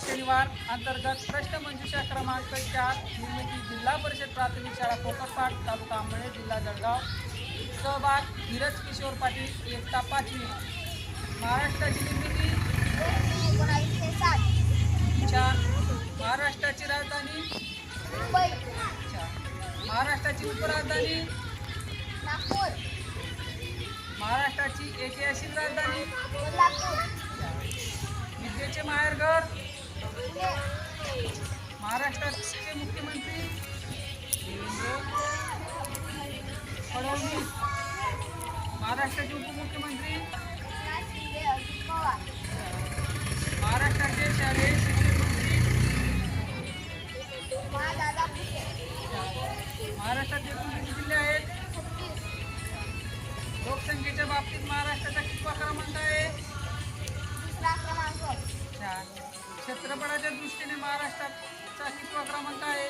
शनिवार अंतर्गत प्रश्न मंजुषा क्रमांक चार निर्मिती जिल्हा परिषद प्राथमिक शाळा कोकरपाट तालुका आंबळे जिल्हा जळगाव. सहभाग धीरज किशोर पाटील एकता पाचवी. महाराष्ट्राची निर्मिती महाराष्ट्राची उपराजधानी. नागपूर. महाराष्ट्राची ऐतिहासिक राजधानी. विद्येचे माहेरघर. महाराष्ट्राचे मुख्यमंत्री. देवेंद्र फडणवीस. महाराष्ट्राचे उपमुख्यमंत्री. महाराष्ट्रात एकूण किती जिल्हे आहेत? लोकसंख्येच्या बाबतीत महाराष्ट्राचा कितवा क्रमांक आहे? क्षेत्रफळाच्या दृष्टीने महाराष्ट्राचा कितवा क्रमांक आहे?